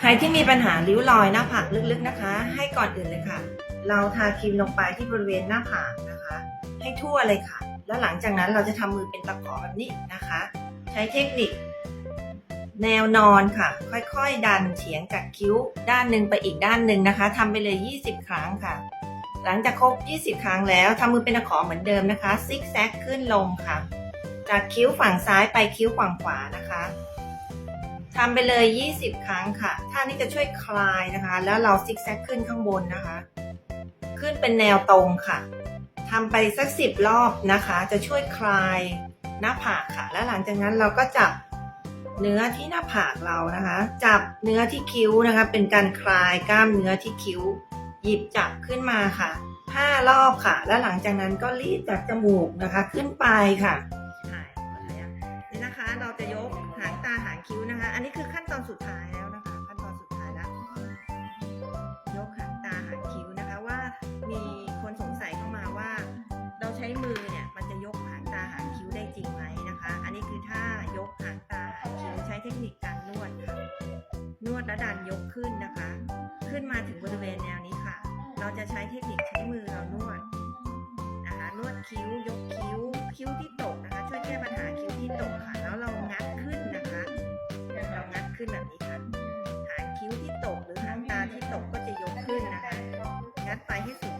ใครที่มีปัญหาริ้วรอยหน้าผากลึกๆนะคะ ให้ก่อนอื่นเลยค่ะ เราทาครีมลงไปที่บริเวณหน้าผากนะคะ ให้ทั่วเลยค่ะ แล้วหลังจากนั้นเราจะทำมือเป็นตะขอแบบนี้นะคะ ใช้เทคนิค แนวนอนค่ะ ค่อยๆ ดันเฉียงจากคิ้วด้านหนึ่งไปอีกด้านหนึ่งนะคะทำไปเลย 20 ครั้งค่ะ หลังจากครบ 20 ครั้งแล้วทำมือเป็นตะขอเหมือนเดิมนะคะซิกแซกขึ้นลงค่ะ จากคิ้วฝั่งซ้ายไปคิ้วฝั่งขวานะคะ ทำไปเลย 20 ครั้งค่ะ ท่านี้จะช่วยคลายนะคะ แล้วเราซิกแซกขึ้นข้างบนนะคะ ขึ้นเป็นแนวตรงค่ะทำไปสักสิบรอบนะคะ จะช่วยคลายหน้าผากค่ะ และหลังจากนั้นเราก็จับเนื้อที่หน้าผากเรานะคะ จับเนื้อที่คิ้วนะคะ เป็นการคลายกล้ามเนื้อที่คิ้ว หยิบจับขึ้นมาค่ะห้ารอบค่ะ แล้วหลังจากนั้นก็รีดจากจมูกนะคะขึ้นไปค่ะนี่นะคะเราจะ ทคนิคการนวดค่ะ นวดและดันยกขึ้นนะคะ ขึ้นมาถึงบริเวณแนวนี้ค่ะ เราจะใช้เทคนิคใช้มือเรานวดนะคะ นวดคิ้วยกคิ้ว คิ้วที่ตกนะคะ ช่วยแก้ปัญหาคิ้วที่ตกค่ะ แล้วเรางัดขึ้นนะคะ เรางัดขึ้นแบบนี้ค่ะ หางคิ้วที่ตกหรือหางตาที่ตกก็จะยกขึ้นนะคะ งัดไปให้สุด